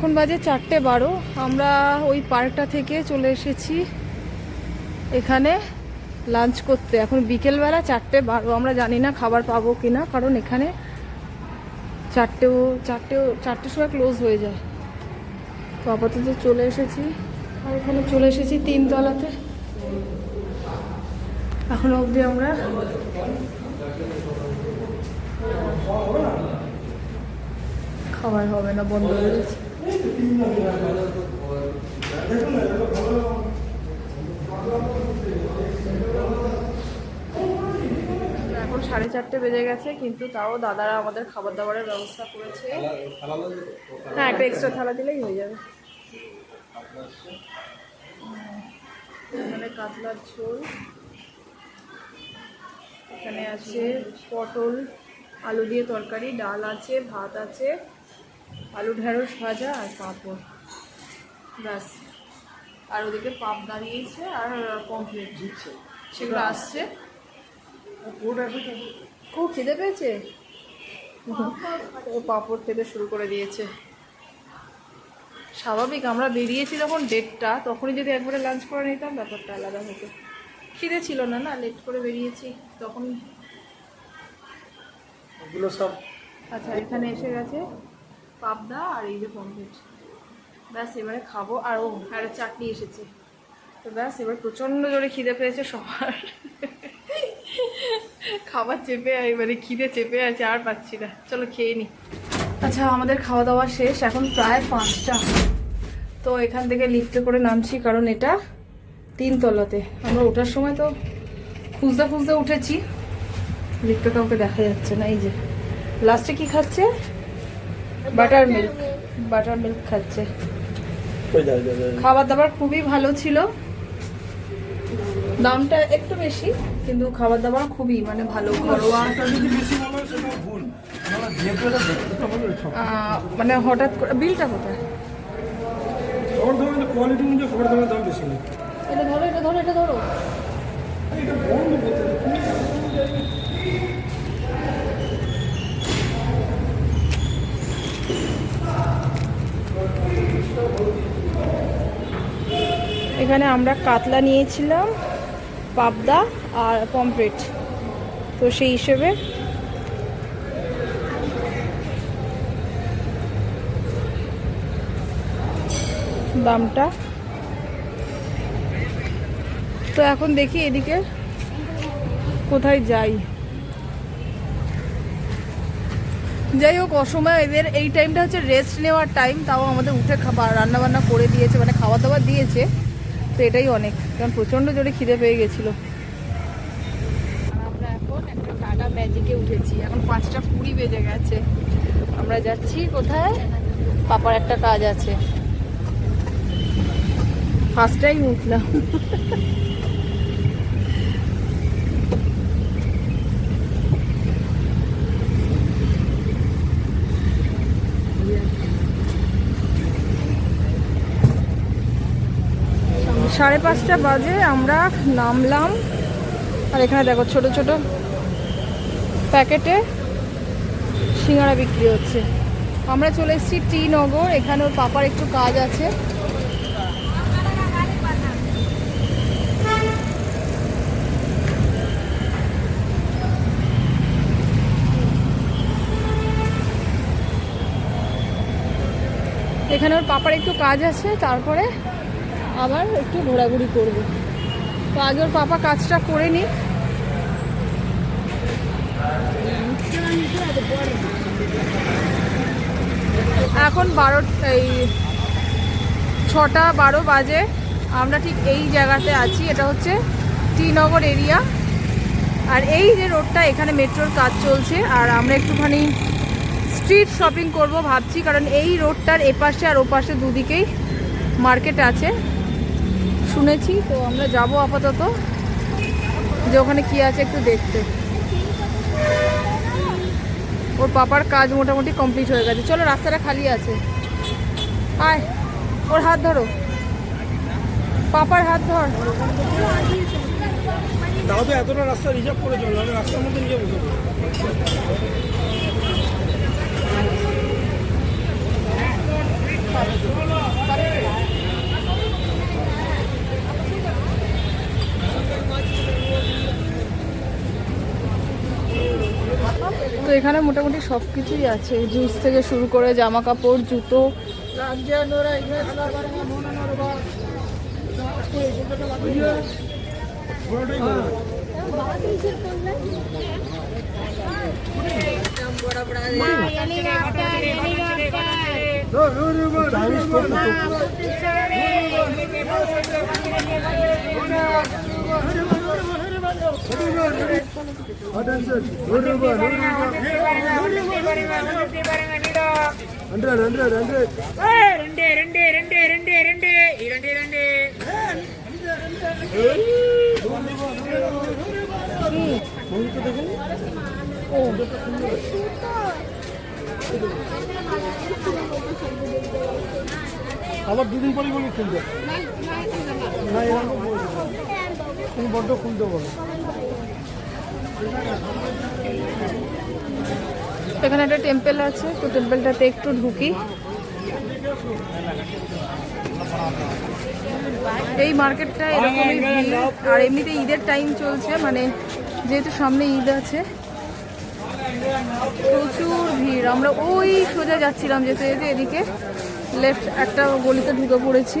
এখন বাজে চারটে বারো। আমরা ওই পার্কটা থেকে চলে এসেছি এখানে লাঞ্চ করতে। এখন বিকেলবেলা চারটে বারো। আমরা জানি না খাবার পাবো কি না কারণ এখানে চারটেও চারটেও, চারটের সময় ক্লোজ হয়ে যায়। তো আপাতত চলে এসেছি। আর এখানে চলে এসেছি তিনতলাতে। এখন অবধি আমরা খাবার হবে না, বন্ধ হয়ে গেছে। এখন সাড়ে চারটে বেজে গেছে, কিন্তু তাও দাদারা আমাদের খাবার দাবারের ব্যবস্থা করেছে। হ্যাঁ একটা এক্সট্রা থালা দিলেই হয়ে যাবে। এখানে কাতলার ঝোল, এখানে আছে পটল, আলু দিয়ে তরকারি, ডাল আছে, ভাত আছে। আলু ঢেঁড়স ভাজা আর পাঁপড়। ব্যাস। আর ওদিকে পাপ দাঁড়িয়েছে আর কমপ্লিট দিচ্ছে। সেগুলো আসছে। খুব খিদে পেয়েছে? ও পাঁপড় খেতে শুরু করে দিয়েছে। স্বাভাবিক আমরা বেরিয়েছি যখন ডেটটা তখনই যদি একবারে লাঞ্চ করে নিতাম ব্যাপারটা আলাদা হতো। খিদে ছিল না না লেট করে বেরিয়েছি তখন ওগুলো সব আচ্ছা এখানে এসে গেছে। পাবদা আর এই যে পমফ্রেট ব্যাস, এবারে খাব। আর ও একটা চাটনি এসেছে। তো ব্যাস, এবার প্রচণ্ড জোরে খিদে পেয়েছে সবার। খাবার চেপে এবারে খিদে চেপে আছে আর পাচ্ছি না। চলো খেয়ে নি। আচ্ছা আমাদের খাওয়া দাওয়া শেষ। এখন প্রায় পাঁচটা। তো এখান থেকে লিফটে করে নামছি, কারণ এটা তিনতলাতে আমরা ওঠার সময় তো খুঁজতে খুঁজতে উঠেছি। লিফটে কাউকে দেখা যাচ্ছে না। এই যে লাস্টে কি খাচ্ছে? বাটার মিল্ক বাটার মিল্ক খাচ্ছে। খাবার দাবার খুবই ভালো ছিল। দামটা একটু বেশি কিন্তু খাবার দাবার খুবই মানে ভালো ঘরোয়া। মনে হঠাৎ করে বিলটা কোথায়? এটা ধরো এটা ধরো এটা ধরো এটা বন্ধ করতে হবে। তুমি এখানে আমরা কাতলা নিয়েছিলাম, পাবদা আর পমফ্রেট। তো সেই হিসেবে দামটা। তো এখন দেখি এদিকে কোথায় যাই। যাই হোক, অসময় এদের এই টাইমটা হচ্ছে রেস্ট নেওয়ার টাইম তাও আমাদের উঠে খাবার রান্না বান্না করে দিয়েছে মানে খাওয়া দাওয়া দিয়েছে। তো এটাই অনেক কারণ প্রচণ্ড জোরে খিদে পেয়ে গেছিল। আমরা এখন একটা টাটা ম্যাজিকে উঠেছি। এখন পাঁচটা কুড়ি বেজে গেছে। আমরা যাচ্ছি কোথায়? পাপার একটা কাজ আছে। ফার্স্ট টাইম উঠলাম। সাড়ে পাঁচটা বাজে, আমরা নামলাম। আর এখানে দেখো ছোট ছোট প্যাকেটে সিঙ্গারা বিক্রি হচ্ছে। আমরা চলে এসেছি টি নগর এখানে ওর পাপার একটু কাজ আছে। এখানে ওর পাপার একটু কাজ আছে, তারপরে আবার একটু ঘোরাঘুরি করব। তো আগে ওর পাপা কাজটা করে নিক। এখন বারো, এই ছটা বারো বাজে। আমরা ঠিক এই জায়গাতে আছি। এটা হচ্ছে টিনগর এরিয়া। আর এই যে রোডটা, এখানে মেট্রোর কাজ চলছে। আর আমরা একটুখানি স্ট্রিট শপিং করব ভাবছি। কারণ এই রোডটার এপাশে আর ওপাশে দুদিকেই মার্কেট আছে। শুনেছি তো আমরা যাব আপাতত। যে ওখানে কি আছে একটু দেখতে। ওর পাপার কাজ মোটামুটি কমপ্লিট হয়ে গেছে। চলো রাস্তাটা খালি আছে। আয় ওর হাত ধরো। পাপার হাত ধর। তাও তো এতটা রাস্তা রিজার্ভ করে চলো আমি রাস্তার মধ্যে নিয়ে বসে। পাপা এখানে মোটামুটি সব কিছুই আছে। জুস থেকে শুরু করে জামা কাপড় জুতো ஹண்ட்ரட் ஹண்ட்ரட் ஹண்ட்ரட் ரெண்டு ரெண்டு ரெண்டு ரெண்டு ரெண்டு இரண்டு இரண்டு আবার দুদিন পরে বলি খুলতে না এরকম বলছো না। তুমি বড্ড খুলতে বলো এখানে একটা টেম্পেল আছে তো টেম্পলটাতে একটু ঢুকি। এই মার্কেটটা এরকমই ভিড় আর এমনিতে ঈদের টাইম চলছে মানে যেহেতু সামনে ঈদ আছে প্রচুর ভিড়। আমরা ওই সোজা যাচ্ছিলাম যেতে যেতে এদিকে লেফট একটা গলিতে ঢুকে পড়েছি।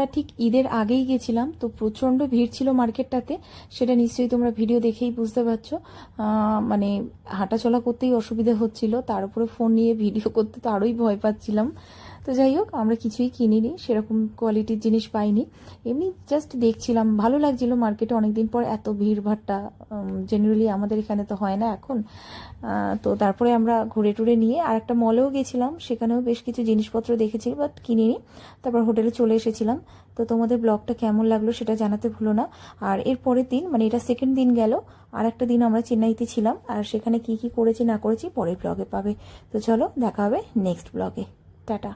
আমরা ঠিক ঈদের আগেই গেছিলাম, তো প্রচণ্ড ভিড় ছিল মার্কেটটাতে, সেটা নিশ্চয়ই তোমরা ভিডিও দেখেই বুঝতে পারছ। মানে হাঁটাচলা করতেই অসুবিধা হচ্ছিল, তার উপরে ফোন নিয়ে ভিডিও করতে তো আরোই ভয় পাচ্ছিলাম। তো যাই হোক, আমরা কিছুই কিনিনি, সেরকম কোয়ালিটির জিনিস পাইনি। এমনি জাস্ট দেখছিলাম, ভালো লাগছিল মার্কেটে অনেকদিন পর এত ভিড় ভাট্টা জেনারেলি আমাদের এখানে তো হয় না এখন। তো তারপরে আমরা ঘুরে টুরে নিয়ে আর একটা মলেও গেছিলাম, সেখানেও বেশ কিছু জিনিসপত্র দেখেছি বাট কিনিনি। তারপর হোটেলে চলে এসেছিলাম। তো তোমাদের ব্লগটা কেমন লাগল সেটা জানাতে ভুলো না। আর এর পরের দিন মানে এটা সেকেন্ড দিন গেল আর একটা দিন আমরা চেন্নাইতে ছিলাম। আর সেখানে কি কি করেছি না করেছি পরের ব্লগে পাবে। তো চলো, দেখা হবে নেক্সট ব্লগে। টাটা।